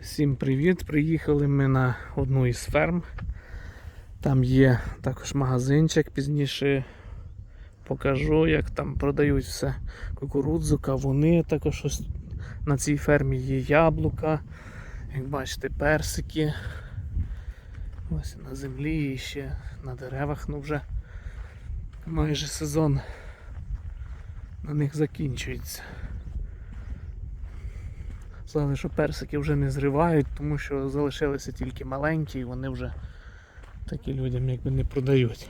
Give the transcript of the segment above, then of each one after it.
Всім привіт! Приїхали ми на одну із ферм. Там є також магазинчик, пізніше покажу, як там продають все кукурудзу, кавуни. Також ось на цій фермі є яблука, як бачите, персики. Ось на землі і ще на деревах, ну вже майже сезон на них закінчується. Сказали, що персики вже не зривають, тому що залишилися тільки маленькі і вони вже такі людям якби не продають.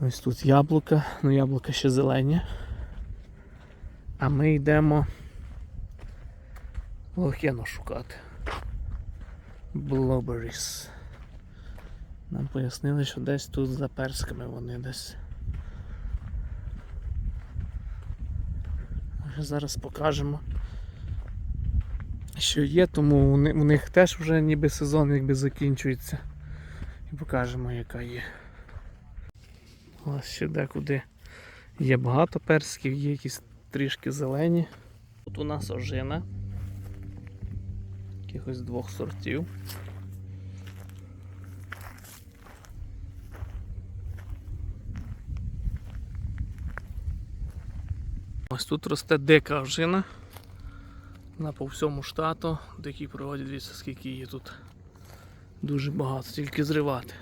Ось тут яблука, ну яблука ще зелені. А ми йдемо лохєну шукати. Blobberries. Нам пояснили, що десь тут за персками вони десь. Зараз покажемо що є, тому у них теж вже ніби сезон якби закінчується. І покажемо, яка є. Ось ще декуди є багато персиків, є якісь трішки зелені. Тут у нас ожина. Якихось двох сортів. Ось тут росте дика ожина. Вона по всьому штату, дикі проводять, дивіться, скільки її тут. Дуже багато, тільки зривати.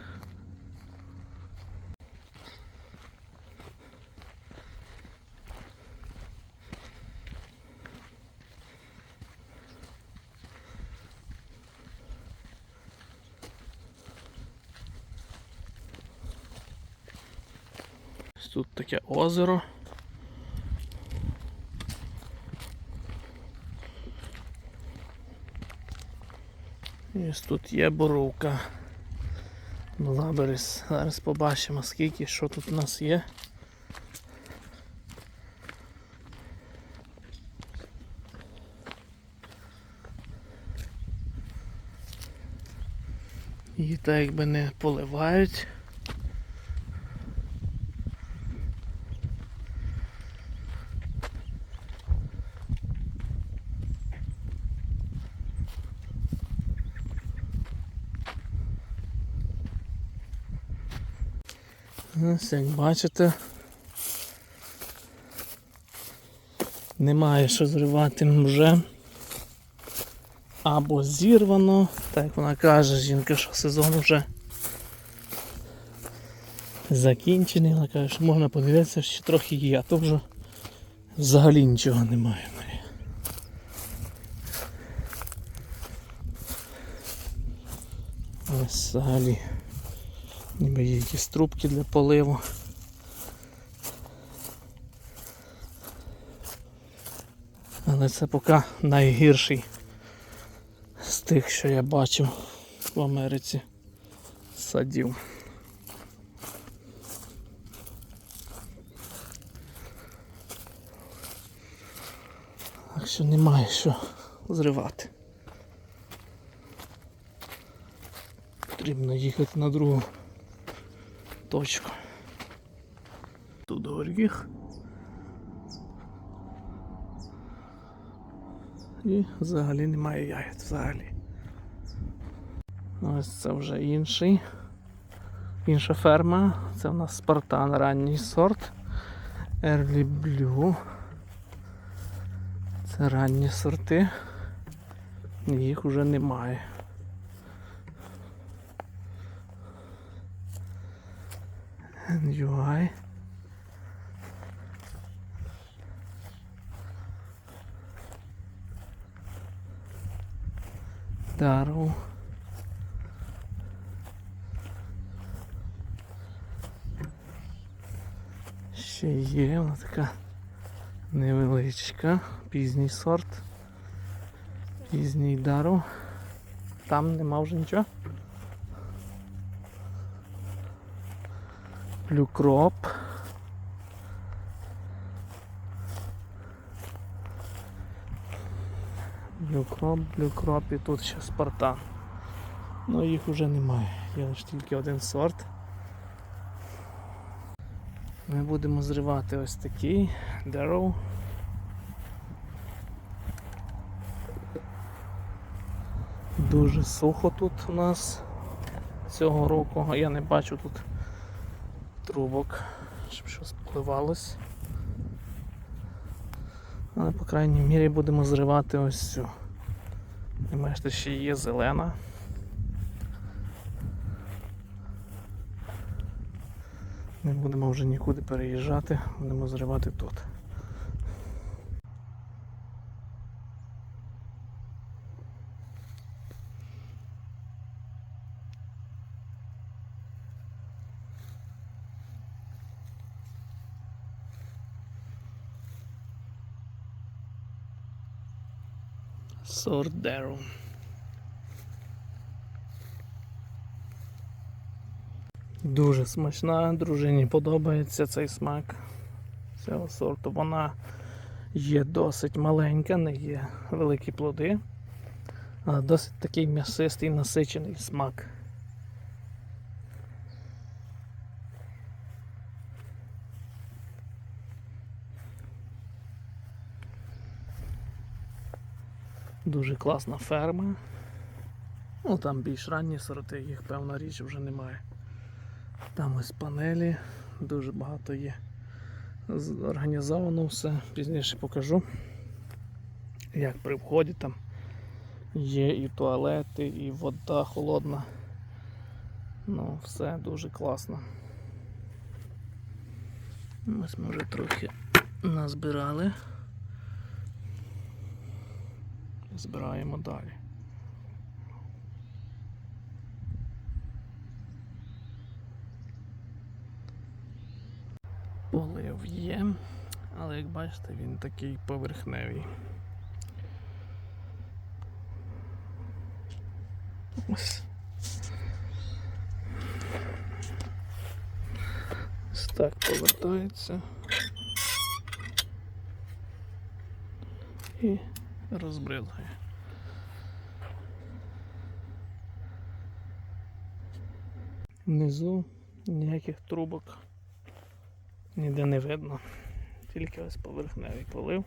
Тут таке озеро. Ось тут є боровка. Блаберис. Зараз побачимо скільки, що тут у нас є. Її так якби не поливають. Ось як бачите. Немає що зривати вже. Або зірвано, так вона каже, жінка, що сезон вже закінчений. Вона каже, що можна подивитися, що трохи є, а то вже взагалі нічого немає. Ось взагалі. Ніби є якісь трубки для поливу. Але це поки найгірший з тих, що я бачив в Америці садів. Так що немає що зривати. Потрібно їхати на другу точку. Тут горіх. І взагалі немає ягід взагалі. Ось це вже інший. Інша ферма. Це у нас Спартан ранній сорт. Early Blue. Це ранні сорти. Їх вже немає. UI. Дару. Ще є вона така невеличка, пізній сорт. Пізній дару. Там нема вже нічого. Блюкроп. Блюкроп, блюкроп і тут ще Спартан. Ну їх вже немає, є лише тільки один сорт. Ми будемо зривати ось такий Darrow. Дуже сухо тут у нас цього року, я не бачу тут трубок, щоб щось поливалось. Але по крайній мірі будемо зривати ось цю. І бачите, ще є зелена. Не будемо вже нікуди переїжджати, будемо зривати тут. Сордеру. Дуже смачна, дружині подобається цей смак цього сорту. Вона є досить маленька, не є великі плоди, але досить такий м'ясистий насичений смак. Дуже класна ферма. Ну там більш ранні сорти, їх певна річ вже немає. Там ось панелі, дуже багато є. Організовано все. Пізніше покажу. Як при вході там є і туалети, і вода холодна. Ну, все дуже класно. Ось ми вже трохи назбирали. Збираємо далі. Полив є, але як бачите, він такий поверхневий. Ось. Так повертається. І розбризгає. Внизу ніяких трубок ніде не видно. Тільки ось поверхневий полив.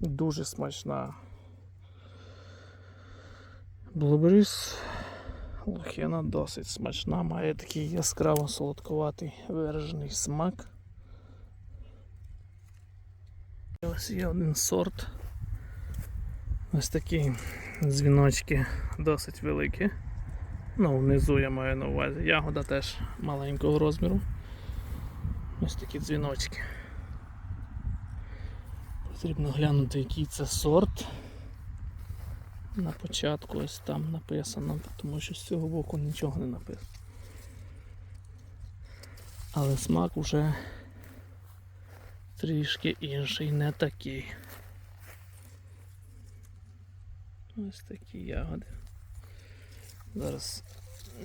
Дуже смачна. Блуберіс лохина досить смачна, має такий яскраво солодкуватий виражений смак. І Ось є один сорт. Ось такі дзвіночки досить великі. Ну, внизу я маю на увазі. Ягода теж маленького розміру. Ось такі дзвіночки. Потрібно глянути, який це сорт. На початку ось там написано, тому що з цього боку нічого не написано. Але смак вже трішки інший, не такий. Ось такі ягоди. Зараз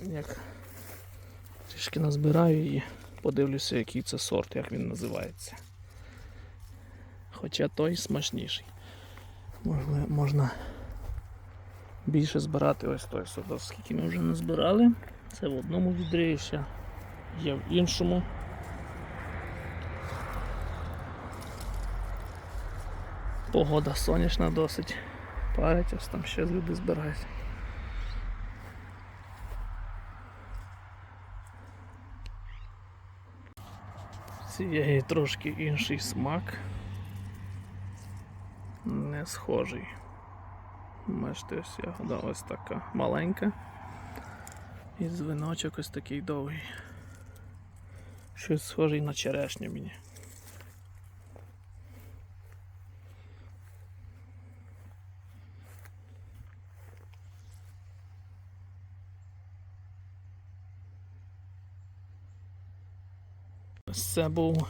як трішки назбираю і подивлюся, який це сорт, як він називається. Хоча той смачніший. Можна, можна більше збирати ось той сорт, оскільки ми вже не збирали. Це в одному відрі ще є в іншому. Погода сонячна досить. Парить, ось там ще люди збирають. Цієї трошки інший смак. Не схожий. Бачите, ось ягода ось така маленька. І звиночок ось такий довгий. Щось схожий на черешню мені. Це був,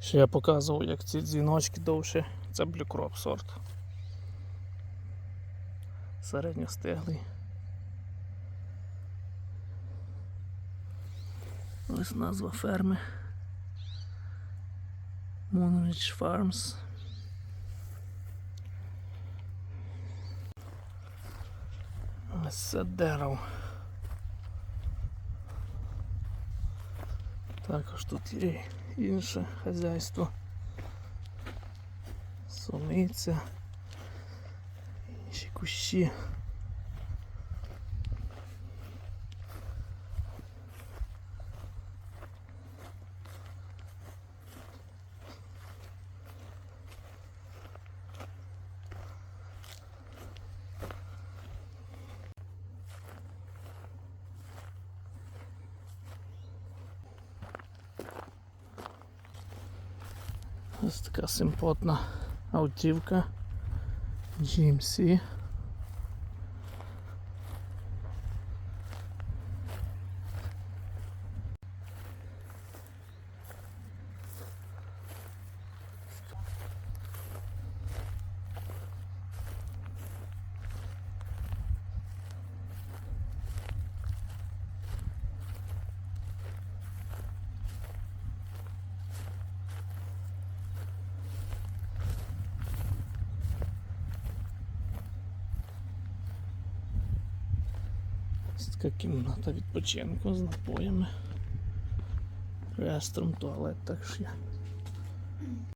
що я показував, як ці дзвіночки довше. Це блюкроп сорт. Середньостиглий. Ось назва ферми. Moonridge Farms. Ось це дерево. Також тут є інше хазяйство. Суниця. Інші кущі. Ось така симпотна автівка GMC. Ось така кімната відпочинку з напоями. Реструм, туалет також є.